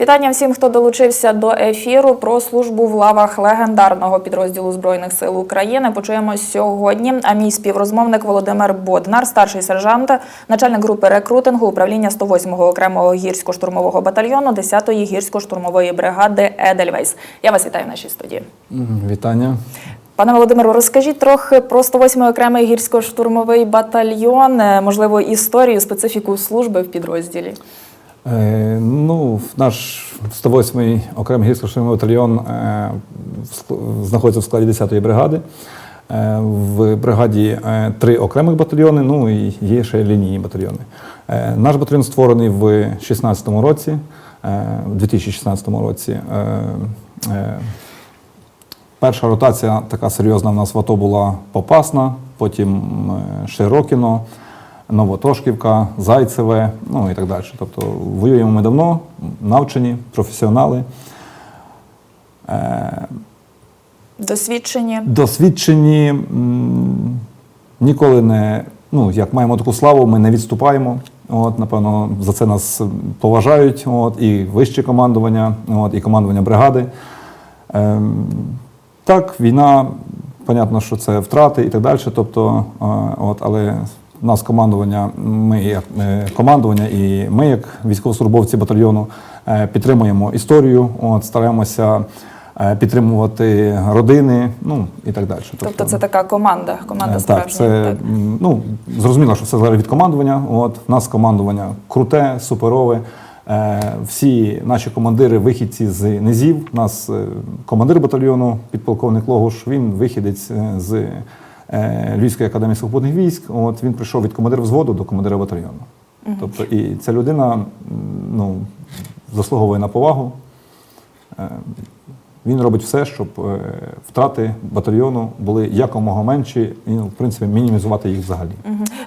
Вітання всім, хто долучився до ефіру про службу в лавах легендарного підрозділу збройних сил України. Почуємо сьогодні. А мій співрозмовник Володимир Боднар, старший сержант, начальник групи рекрутингу управління 108-го окремого гірсько-штурмового батальйону 10-ї гірсько-штурмової бригади Едельвейс. Я вас вітаю в нашій студії. Вітання. Пане Володимиру, розкажіть трохи про 108-й окремий гірсько-штурмовий батальйон, е, можливо, історію, специфіку служби в підрозділі. Е, ну, наш 108-й окремий гірсько-штурмовий батальйон е, знаходиться в складі 10-ї бригади. Е, в бригаді три окремих батальйони, ну і є ще лінійні батальйони. Наш батальйон створений в 16-му році, в 2016 році. Перша ротація така серйозна в нас в АТО була Попасна, потім Широкіно, Новотошківка, Зайцеве, ну і так далі. Тобто воюємо ми давно, навчені, професіонали, е, Досвідчені. досвідчені, ніколи не, ну, як маємо таку славу, ми не відступаємо. От, напевно, за це нас поважають от, і вище командування, от, і командування бригади. Ем, так, війна, понятно, що це втрати і так далі. Тобто, е, от, але нас командування, ми як е, командування, і ми, як військовослужбовці батальйону, е, підтримуємо історію, от, стараємося е, підтримувати родини, ну і так далі. Тобто це така команда, команда справжня. Так, це м, ну зрозуміло, що все залежить від командування. От в нас командування круте, суперове. Всі наші командири вихідці з низів. У нас командир батальйону, підполковник Логуш, він вихідець з Львівської академії сухопутних військ. От він прийшов від командира взводу до командира батальйону. Тобто, і ця людина ну, заслуговує на повагу. Він робить все, щоб е, втрати батальйону були якомога менші і, ну, в принципі, мінімізувати їх взагалі.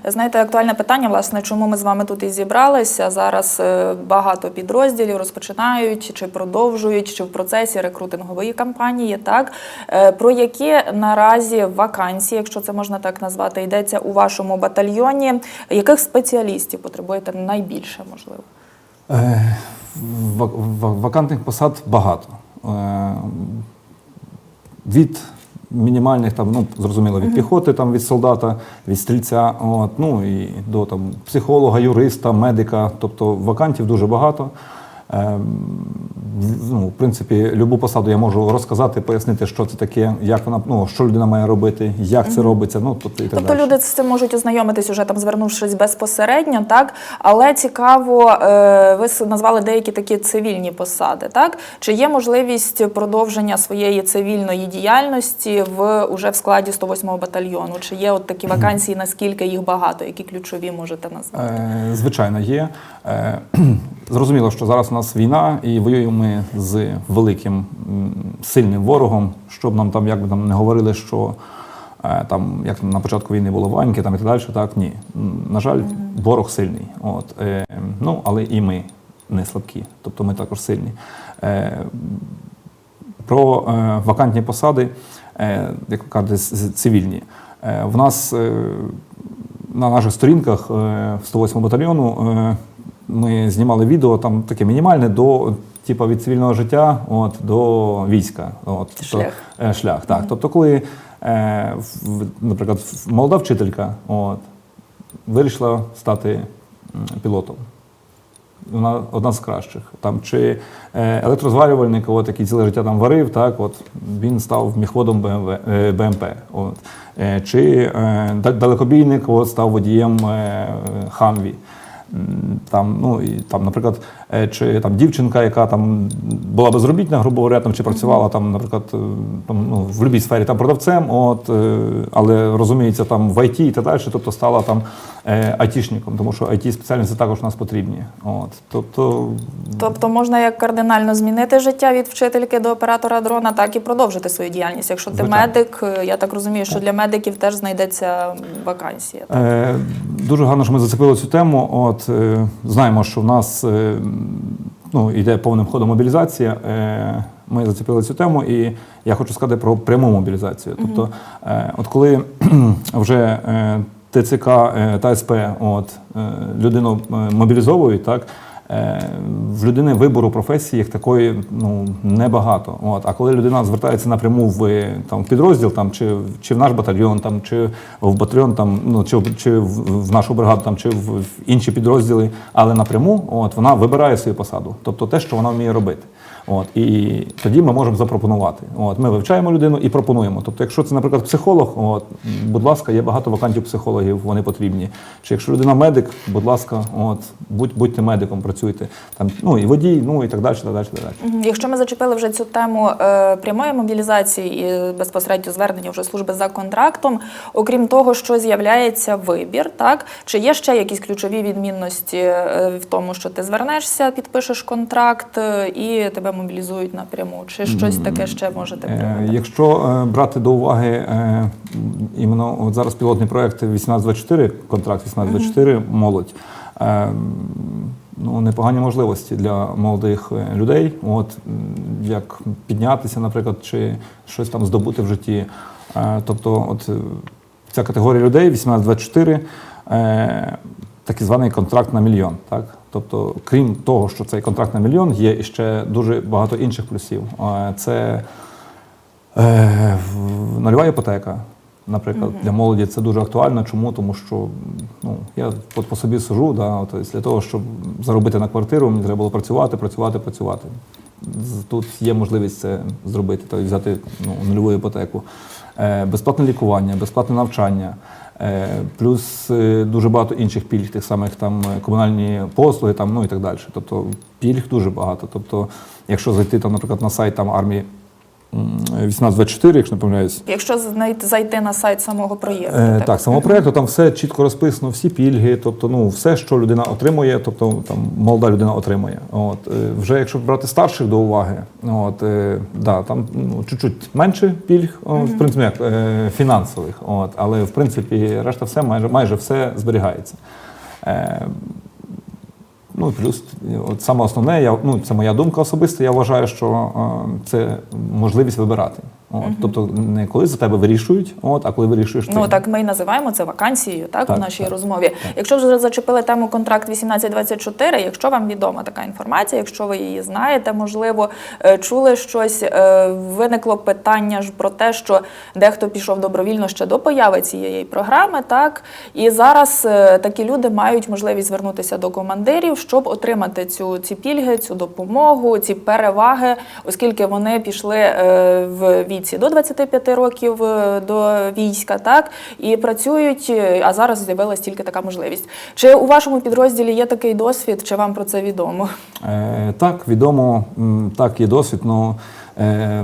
Знаєте, актуальне питання, власне, чому ми з вами тут і зібралися. Зараз е, багато підрозділів розпочинають чи продовжують, чи в процесі рекрутингової кампанії. Так Е, про які наразі вакансії, якщо це можна так назвати, йдеться у вашому батальйоні? Яких спеціалістів потребуєте найбільше, можливо? Е, ва- ва- Вакантних посад багато. Е, Від мінімальних, там, ну, зрозуміло, від піхоти, там, від солдата, від стрільця, от, ну, і до там, психолога, юриста, медика. Тобто вакантів дуже багато. Е, в- ну, в принципі, любу посаду я можу розказати, пояснити, що це таке, як вона, ну, що людина має робити, як це робиться. Ну, тобто, і так Тобто далі. люди з цим можуть ознайомитись уже там, звернувшись безпосередньо, так але цікаво, е, ви назвали деякі такі цивільні посади. Так чи є можливість продовження своєї цивільної діяльності в уже в складі 108-го батальйону? Чи є от такі вакансії? Наскільки їх багато? Які ключові можете назвати? Е, Звичайно, є. Е, Зрозуміло, що зараз у нас війна, і воюємо ми з великим сильним ворогом. Щоб нам там, як би там не говорили, що е, там, як на початку війни було ваньки, там і так далі, так ні. На жаль, ворог сильний. От, е, ну, але і ми не слабкі, тобто ми також сильні. Е, про е, вакантні посади, е, як кажете, цивільні. Е, в нас е, на наших сторінках е, 108 батальйону е, ми знімали відео там таке мінімальне до типу, від цивільного життя от, до війська. От, тобто, Шлях. е, шлях так. Тобто, коли, е, в- наприклад, молода вчителька от, вирішила стати пілотом. Вона одна з кращих. Там, чи е, електрозварювальник, от, який ціле життя там варив, так, от, він став міхводом БМВ, е, БМП. От. Е, чи е, далекобійник от, став водієм е, Хамві. Там, ну, і, там, наприклад, чи там дівчинка, яка там була безробітна, грубо говоря, там, чи працювала там, наприклад, е, там, ну, в будь-якій сфері там продавцем, от, е, але розуміється, там в ІТ і так далі, тобто стала там е, айтішником, тому що it спеціальності також у нас потрібні. От, тобто, Тобто можна як кардинально змінити життя від вчительки до оператора дрона, так і продовжити свою діяльність. Якщо ти Звичайно. медик, е, я так розумію, що для медиків теж знайдеться вакансія. Е, дуже гарно, що ми зацепили цю тему. От е, знаємо, що в нас е, ну, йде повним ходом мобілізація. Е, ми зацепили цю тему, і я хочу сказати про пряму мобілізацію. Тобто, е, от коли вже е, ТЦК е, та СП от, е, людину мобілізовують, так В людини вибору професії як такої ну, небагато. От. А коли людина звертається напряму в там, підрозділ, там, чи, чи в наш батальйон, там, чи в батальйон, там, ну, чи, чи в, нашу бригаду, там, чи в інші підрозділи, але напряму от, вона вибирає свою посаду, тобто те, що вона вміє робити. От, і тоді ми можемо запропонувати. От, ми вивчаємо людину і пропонуємо. Тобто, якщо це, наприклад, психолог, от, будь ласка, є багато вакантів психологів, вони потрібні. Чи якщо людина медик, будь ласка, от, будь, будьте медиком, працюйте. Там, ну, і водій, ну і так далі, так далі, так далі. Якщо ми зачепили вже цю тему е, прямої мобілізації і безпосередньо звернення вже служби за контрактом, окрім того, що з'являється вибір, так чи є ще якісь ключові відмінності е, в тому, що ти звернешся, підпишеш контракт е, і тебе мобілізують напряму? Чи щось таке ще можете Е. Якщо е, брати до уваги е, іменно от зараз пілотний проект 1824, контракт 1824, молодь. е, Ну, непогані можливості для молодих людей, от як піднятися, наприклад, чи щось там здобути в житті. Тобто, от ця категорія людей 18-24, такий званий контракт на мільйон. Так? Тобто, крім того, що цей контракт на мільйон, є ще дуже багато інших плюсів. Е, Це е, нульова іпотека. Наприклад, для молоді це дуже актуально. Чому? Тому що ну, я от по собі сижу, да, от, для того, щоб заробити на квартиру, мені треба було працювати, працювати, працювати. Тут є можливість це зробити, тобто взяти ну, нульову іпотеку. Е, безплатне лікування, безплатне навчання, плюс е, дуже багато інших пільг, тих самих там е, комунальні послуги, там, ну і так далі. Тобто пільг дуже багато. Тобто, якщо зайти там, наприклад, на сайт там армії 1824, якщо не помиляюсь, Якщо знайти- зайти на сайт самого проєкту, Е, так, самого проєкту там все чітко розписано, всі пільги, тобто ну все, що людина отримує, тобто там молода людина отримує. От е, вже якщо брати старших до уваги, от е, да, там ну чуть-чуть менше пільг, о, в принципі, як е, фінансових, от, але в принципі решта все майже майже все зберігається. Ну плюс, от саме основне, я ну це моя думка особиста. Я вважаю, що е, це можливість вибирати. От, Тобто не коли за тебе вирішують, от, а коли вирішуєш ти. Ну так ми і називаємо це вакансією, так, Так, у нашій так, розмові. Якщо вже зачепили тему контракт 1824, якщо вам відома така інформація, якщо ви її знаєте, можливо, е, чули щось, е, виникло питання ж про те, що дехто пішов добровільно ще до появи цієї програми, так і зараз е, такі люди мають можливість звернутися до командирів, щоб отримати цю ці пільги, цю допомогу, ці переваги, оскільки вони пішли в віці до 25 років е, до війська, так і працюють. е, А зараз з'явилась тільки така можливість. Чи у вашому підрозділі є такий досвід, чи вам про це відомо? Е, так, відомо, так, є досвід, ну е,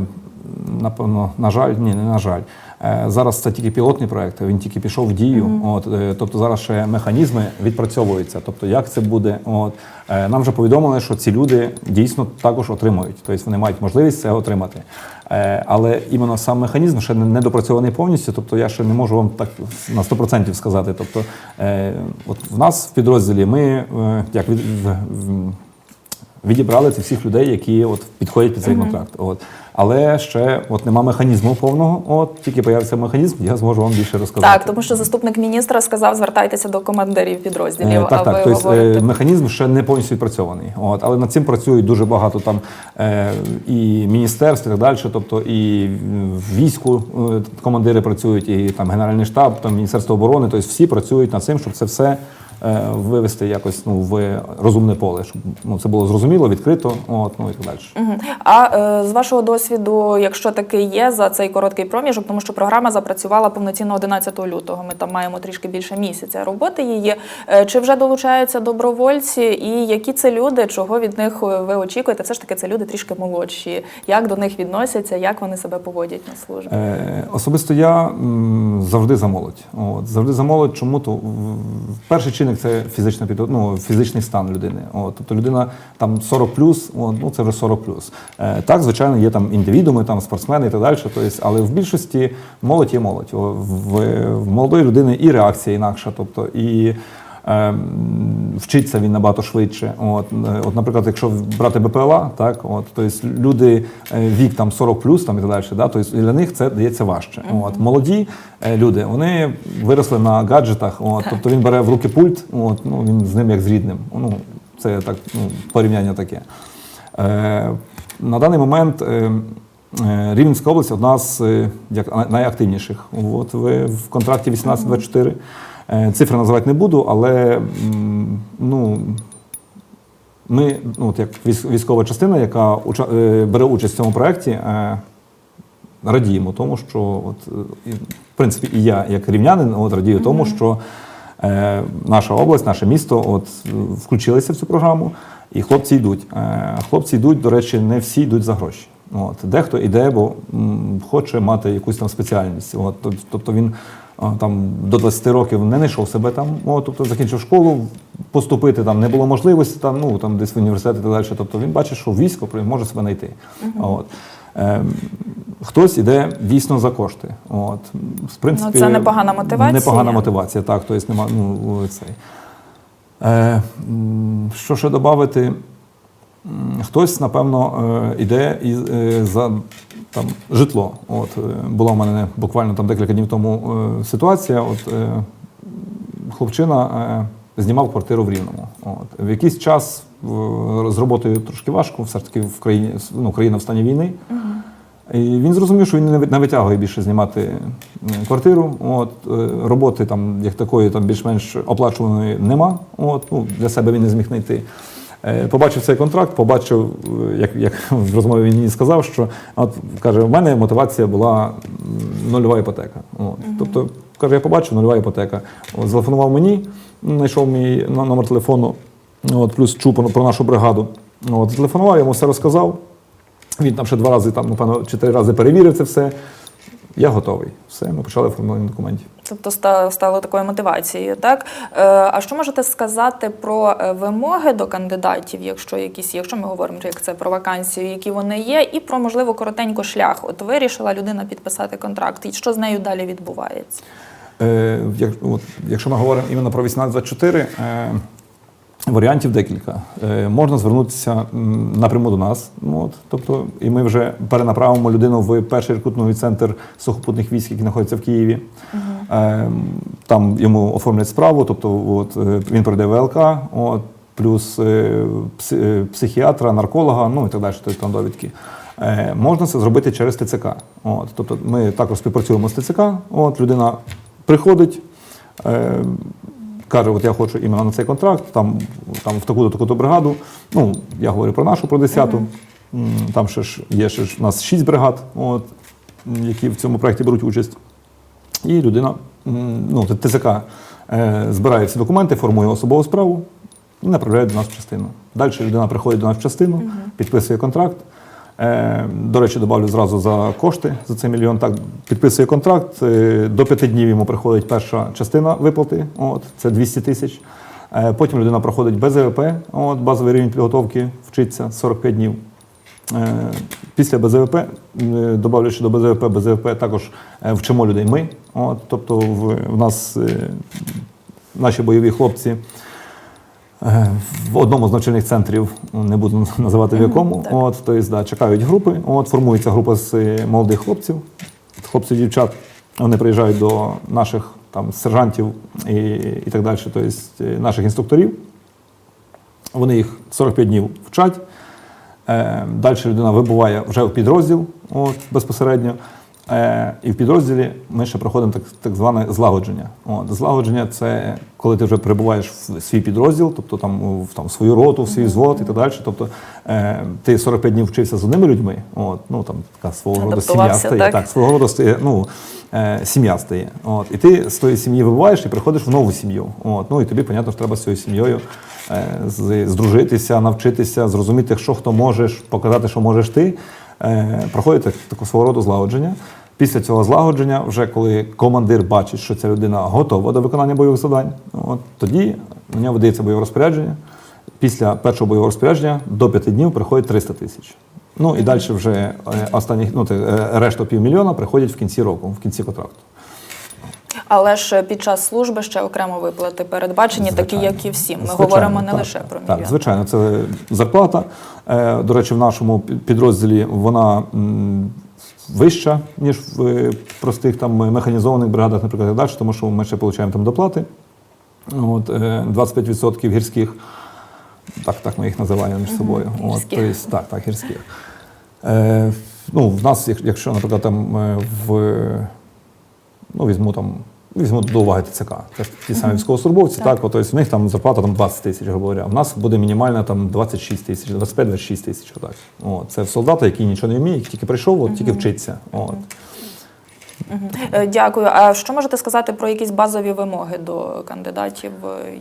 напевно, на жаль, ні, не на жаль. Е, Зараз це тільки пілотний проект, він тільки пішов в дію. От, е, тобто зараз ще механізми відпрацьовуються. Тобто, як це буде? От, е, нам вже повідомили, що ці люди дійсно також отримують. Тобто вони мають можливість це отримати. Але іменно сам механізм ще не допрацьований повністю. Тобто я ще не можу вам так на 100% сказати. Тобто, от в нас в підрозділі ми як від, відібрали цих всіх людей, які от підходять під цей контракт. От. Але ще от нема механізму повного. От тільки появиться механізм, я зможу вам більше розказати. Так, тому що заступник міністра сказав, звертайтеся до командирів підрозділів. Е, так, а так. ви Тобто, говорите. е, механізм ще не повністю відпрацьований. От, але над цим працюють дуже багато там е, і міністерств, і так далі. Тобто і в війську е, командири працюють, і там Генеральний штаб, там Міністерство оборони. Тобто всі працюють над цим, щоб це все. Е, Вивести якось ну в розумне поле, щоб ну це було зрозуміло, відкрито, от ну і так далі. Мгм. А е, з вашого досвіду, якщо таки є за цей короткий проміжок, тому що програма запрацювала повноцінно 11 лютого. Ми там маємо трішки більше місяця роботи її. Е, Чи вже долучаються добровольці, і які це люди, чого від них е, ви очікуєте? Все ж таки, це люди трішки молодші. Як до них відносяться, як вони себе поводять на службі? Е, особисто я м, завжди за молодь. От, завжди за молодь. Чому то в- в- чинник це фізична під ну, фізичний стан людини. От, тобто людина там 40 плюс, ну це вже 40 плюс. Е, так, звичайно, є там індивідуми, там спортсмени і так далі. Тобто, але в більшості молодь є молодь. В, в молодої людини і реакція інакша, тобто і. Ем, Вчиться він набагато швидше. От, е, от, наприклад, якщо брати БПЛА, так, от, тобто люди е, вік там 40 плюс там, і так далі, да, тобто для них це дається важче. От, молоді е, люди, вони виросли на гаджетах, от, тобто він бере в руки пульт, от, ну, він з ним як з рідним. Ну, Це так, ну, порівняння таке. Е, на даний момент е, е, Рівненська область одна з е, як найактивніших. От ви в контракті 18-24. Е, Цифри називати не буду, але ну, ми, ну, от як військова частина, яка е, бере участь в цьому проєкті, е, радіємо тому, що от, в принципі і я, як рівнянин, от, радію тому, що наша область, наше місто от, включилися в цю програму, і хлопці йдуть. Хлопці йдуть, до речі, не всі йдуть за гроші. От, дехто йде, бо хоче мати якусь там спеціальність. От, тобто він там до 20 років не знайшов себе там, от, тобто закінчив школу, поступити там не було можливості, там, ну, там десь в університет і так далі. Тобто він бачить, що військо може себе знайти. От. Ем, хтось іде дійсно за кошти. От. В принципі, Ну, це непогана мотивація. Непогана мотивація, так. Тобто нема, ну, цей. Е, що ще додати? Хтось, напевно, е, іде і е, за там, житло. От, е, була в мене буквально там декілька днів тому е, ситуація. От, е, хлопчина знімав квартиру в Рівному. От. В якийсь час з роботою трошки важко, все ж таки в країні, ну, країна в стані війни. І він зрозумів, що він не витягує більше знімати квартиру. От, роботи там, як такої, там більш-менш оплачуваної нема. От, ну, для себе він не зміг знайти. Е, Побачив цей контракт, побачив, е, як, як в розмові він мені сказав, що от, каже, в мене мотивація була нульова іпотека. От. Тобто, каже, я побачив нульова іпотека. От, зателефонував мені, знайшов мій номер телефону, от, плюс чув про, нашу бригаду. От, зателефонував, йому все розказав. Він там ще два рази, там, напевно, чотири рази перевірив це все. Я готовий. Все, ми почали оформлення документів. Тобто стало такою мотивацією, так? Е, А що можете сказати про е, вимоги до кандидатів, якщо якісь, якщо ми говоримо як це про вакансію, які вони є, і про можливо коротенько шлях? От вирішила людина підписати контракт, і що з нею далі відбувається? Е, як, от, якщо ми говоримо іменно про 1824, е, варіантів декілька. Е, можна звернутися напряму до нас. Ну, от, тобто, і ми вже перенаправимо людину в перший рекрутинговий центр сухопутних військ, який знаходиться в Києві. Е, там йому оформлять справу, тобто от, е, він пройде ВЛК, от, плюс е, пси- психіатра, нарколога, ну і так далі, тобто там довідки. Можна це зробити через ТЦК. От, тобто ми також співпрацюємо з ТЦК. От, людина приходить, е, каже, от я хочу іменно на цей контракт, там, там в таку-то таку-то бригаду. Ну, я говорю про нашу, про 10-ту. М, Там ще ж є ще ж у нас 6 бригад, от, які в цьому проєкті беруть участь. І людина, ну, ТЦК е, збирає всі документи, формує особову справу і направляє до нас в частину. Далі людина приходить до нас в частину, підписує контракт. Е, До речі, добавлю зразу за кошти за цей мільйон. Так, підписує контракт. е, До п'яти днів йому приходить перша частина виплати. От, це 200 тисяч. Е, Потім людина проходить БЗВП, от, базовий рівень підготовки, вчиться 45 днів. Після БЗВП, ще до БЗВП, БЗВП також вчимо людей ми. От, тобто в, в нас наші бойові хлопці в одному з навчальних центрів, не буду називати в якому, от, тобто, да, чекають групи, от, формується група з е, молодих хлопців, хлопців дівчат. Вони приїжджають до наших там, сержантів і, і так далі, тобто, е, наших інструкторів. Вони їх 45 днів вчать. Е, Далі людина вибуває вже в підрозділ от, безпосередньо. Е, і в підрозділі ми ще проходимо так, так зване злагодження. От, злагодження це коли ти вже перебуваєш в свій підрозділ, тобто там, в там, свою роту, в свій взвод і так далі. Тобто е, ти 45 днів вчився з одними людьми, от, ну там така свого роду сім'я стає. так? Так, свого роду стає, ну, е, сім'я стає. От, і ти з тої сім'ї вибуваєш і приходиш в нову сім'ю. От, ну і тобі, понятно, що треба з цією сім'єю е, здружитися, навчитися, зрозуміти, що хто можеш, показати, що можеш ти. Е, проходити таку свого роду злагодження. Після цього злагодження, вже коли командир бачить, що ця людина готова до виконання бойових завдань, от, тоді нього видається бойове розпорядження. Після першого бойового розпорядження до п'яти днів приходить 300 тисяч. Ну і далі вже е, останні, ну, те, е, решта півмільйона приходять в кінці року, в кінці контракту. Але ж під час служби ще окремо виплати передбачені, такі як і всім. Ми Звичайно, говоримо не так, лише про Так, звичайно, це зарплата. Е, До речі, в нашому підрозділі вона вища, ніж в е, простих там механізованих бригадах, наприклад, далі, тому що ми ще отримуємо там доплати. От, е, 25% гірських. Так, так ми їх називаємо між собою. гірські. От, тобто, так, так, гірських. Е, ну, в нас, якщо, наприклад, там е, в ну, візьму там. Візьму до уваги ТЦК. Це ж ті самі військовослужбовці, Так. так, от, тобто в них там зарплата там 20 тисяч, грубо говоря. В нас буде мінімальна там 26 тисяч, 25-26 тисяч. Отак. От, це солдати, який нічого не вміє, тільки прийшов, от, тільки вчиться. От. Е, Дякую. А що можете сказати про якісь базові вимоги до кандидатів?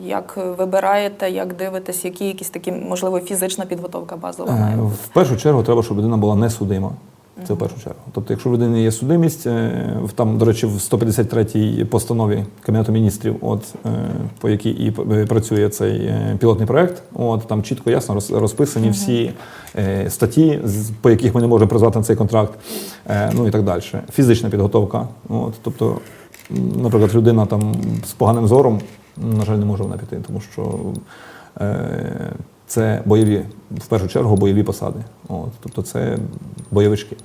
Як вибираєте, як дивитесь, які якісь такі, можливо, фізична підготовка базова Е. В першу чергу треба, щоб людина була не судима. Це в першу чергу. Тобто, якщо в людини є судимість, е, там, до речі, в 153-й постанові Кабінету міністрів, от е, по якій і працює цей е, пілотний проект, от там чітко ясно розписані всі е, статті, по яких ми не можемо призвати на цей контракт, е, ну і так далі. Фізична підготовка. От, тобто, наприклад, людина там з поганим зором, на жаль, не може вона піти, тому що. Це бойові, в першу чергу, бойові посади. От, тобто це бойовички,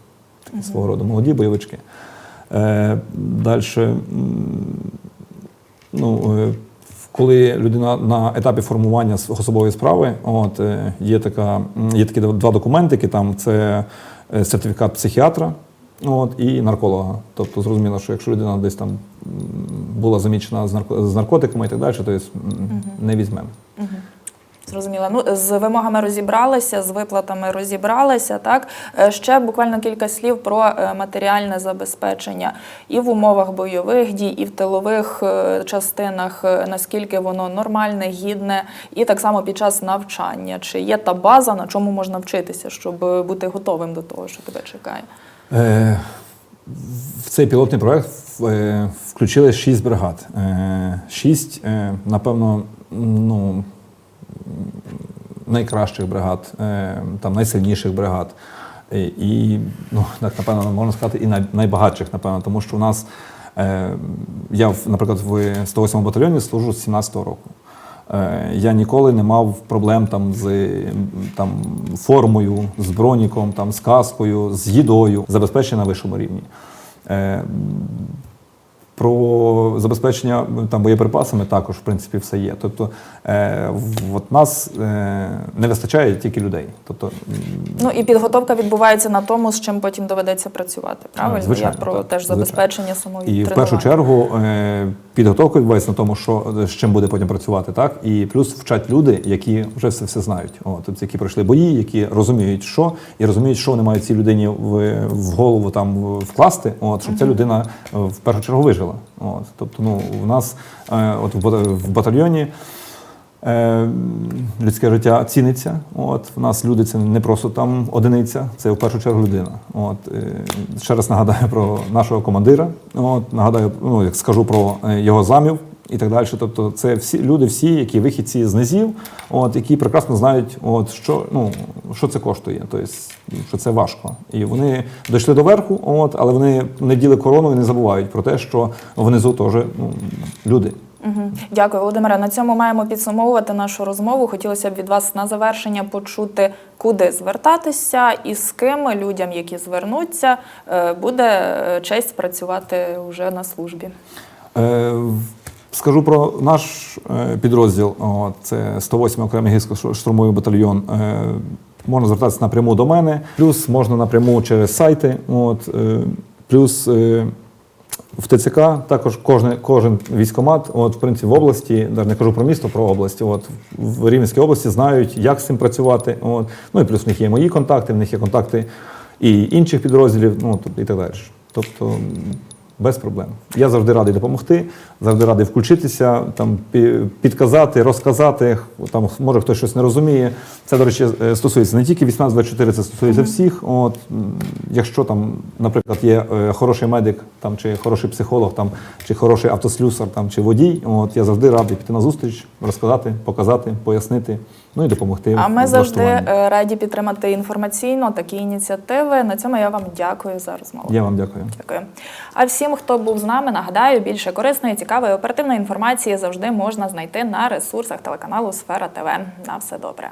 такі свого роду, молоді бойовички. Е, Далі, ну, е, коли людина на етапі формування особової справи, от, е, є, така, є такі два документики, там це е, сертифікат психіатра. От, і нарколога. Тобто зрозуміло, що якщо людина десь там була замічена з, нарко- з наркотиками і так далі, то є, м, не візьмемо. Зрозуміло. Ну, з вимогами розібралися, з виплатами розібралися. Так Е, ще буквально кілька слів про е, матеріальне забезпечення і в умовах бойових дій, і в тилових е, частинах, наскільки воно нормальне, гідне, і так само під час навчання. Чи є та база, на чому можна вчитися, щоб бути готовим до того, що тебе чекає? В цей пілотний проект включили шість бригад. Шість, напевно, ну, найкращих бригад, е, там, найсильніших бригад. І, ну, так, напевно, можна сказати, і найбагатших, напевно, тому що у нас, е, я, наприклад, в 108 батальйоні служу з 17-го року. Е, Я ніколи не мав проблем там з там, формою, з броніком, там, з каскою, з їдою, забезпечення на вищому рівні. Е, Про забезпечення там боєприпасами також, в принципі, все є. Тобто, е, от нас е, не вистачає тільки людей. Тобто, Ну і підготовка відбувається на тому, з чим потім доведеться працювати. Правильно? звичайно, Я про так, теж забезпечення самої І в першу чергу е, підготовка відбувається на тому, що з чим буде потім працювати, так і плюс вчать люди, які вже все, все знають. О, тобто, які пройшли бої, які розуміють, що і розуміють, що вони мають цій людині в, в голову там вкласти, от щоб ця людина е, в першу чергу вижила. От, тобто, ну у нас е, от в в батальйоні. Е, людське життя ціниться. От в нас люди це не просто там одиниця, це в першу чергу людина. От е, ще раз нагадаю про нашого командира. От нагадаю, ну як скажу про е, його замів і так далі. Тобто, це всі люди, всі, які вихідці з низів, от які прекрасно знають, от що ну що це коштує, тобто що це важко. І вони дійшли до верху, от але вони не діли корону і не забувають про те, що внизу теж ну, люди. Дякую, Володимире. На цьому маємо підсумовувати нашу розмову. Хотілося б від вас на завершення почути, куди звертатися і з ким людям, які звернуться, е, буде е, честь працювати вже на службі. Е, Скажу про наш підрозділ. Це 108 окремий гірсько-штурмовий батальйон. Можна звертатися напряму до мене, плюс можна напряму через сайти. От, плюс в ТЦК також кожен, кожен військомат, от, в принципі, в області, навіть не кажу про місто, про область, от, в Рівненській області знають, як з цим працювати. От. Ну і плюс в них є мої контакти, в них є контакти і інших підрозділів, ну, і так далі. Тобто без проблем. Я завжди радий допомогти, завжди радий включитися, там, підказати, розказати. Там, може хтось щось не розуміє. Це, до речі, е, стосується не тільки 18-24, це стосується всіх. От, якщо там, наприклад, є е, хороший медик, там, чи хороший психолог, там, чи хороший автослюсар, там, чи водій, от, я завжди радий піти на зустріч, розказати, показати, пояснити, ну і допомогти. А ми завжди е, раді підтримати інформаційно такі ініціативи. На цьому я вам дякую за розмову. Я вам дякую. Дякую. А всім, хто був з нами, нагадаю, більше корисної, цікавої, оперативної інформації завжди можна знайти на ресурсах телеканалу Сфера ТВ. На все добре.